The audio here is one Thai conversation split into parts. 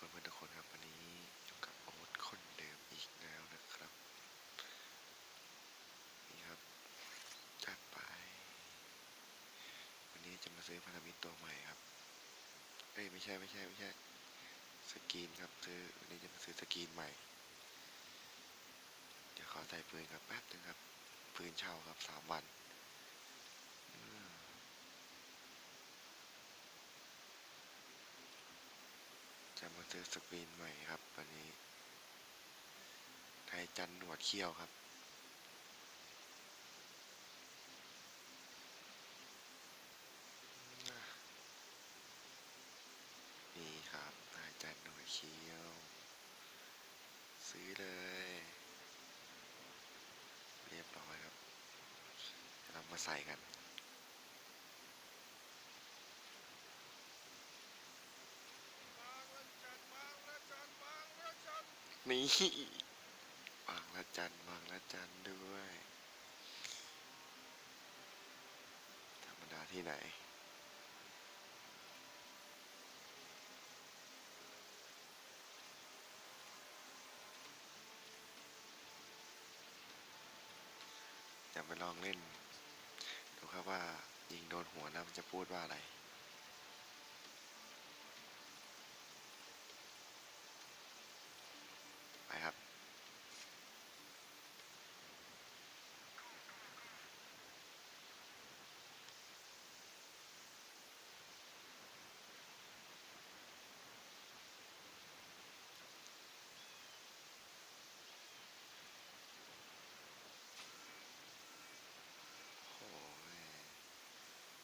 พื่อนๆทุกคนครับวันนี้อยู่กับโอ๊ตคนเดิมอีกแล้วนะครับ นี่ครับจัดไป วันนี้จะมาซื้อพันธมิตรตัวใหม่ครับ เอ้ยไม่ใช่ไม่ใช่ไม่ใช่สกีนครับซื้อวันนี้จะมาซื้อสกีนใหม่ เดี๋ยวขอใส่ปืนครับแป๊บนึงครับปืนเช่าครับสามวันอืมจะมา ซื้อสกรีนใหม่ครับวันนี้ ไทยจันหนวดเขี้ยวครับนี่ครับไทยจันหนวดเขี้ยว ซื้อเลย เรียบร้อยครับ เรามาใส่กัน นี่วางละจันวางละจันด้วย ธรรมดาที่ไหนจะไปลองเล่น ดูครับว่ายิงโดนหัวแล้วมันจะพูดว่าอะไร ไปครับ โอ้ย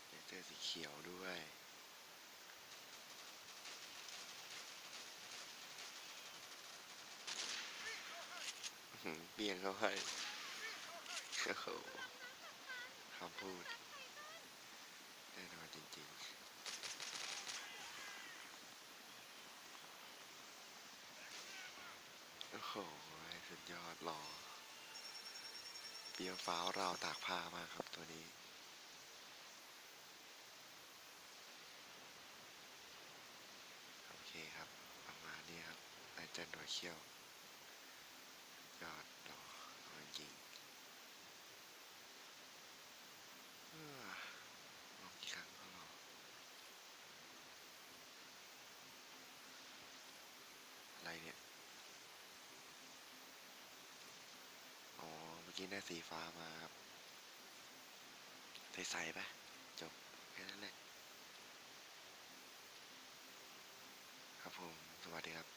เลเซอร์ สีเขียวด้วย เบี่ยงเขาให้โอ้โหคำพูดแน่นอนจริงๆโอ้โหสุดยอดหล่อเปียวฟ้าวราวตากผ้ามากครับตัวนี้ โอเคครับ ประมาณนี้ครับ นายจันหน่วยเขี้ยวยอดหล่อจริงเอ้อลองกี่ครั้งก็หล่ออะไรเนี่ย อ๋อ เมื่อกี้ได้สีฟ้ามาครับ ใส่ๆไปจบ แค่นั้นแหละ ครับผม สวัสดีครับ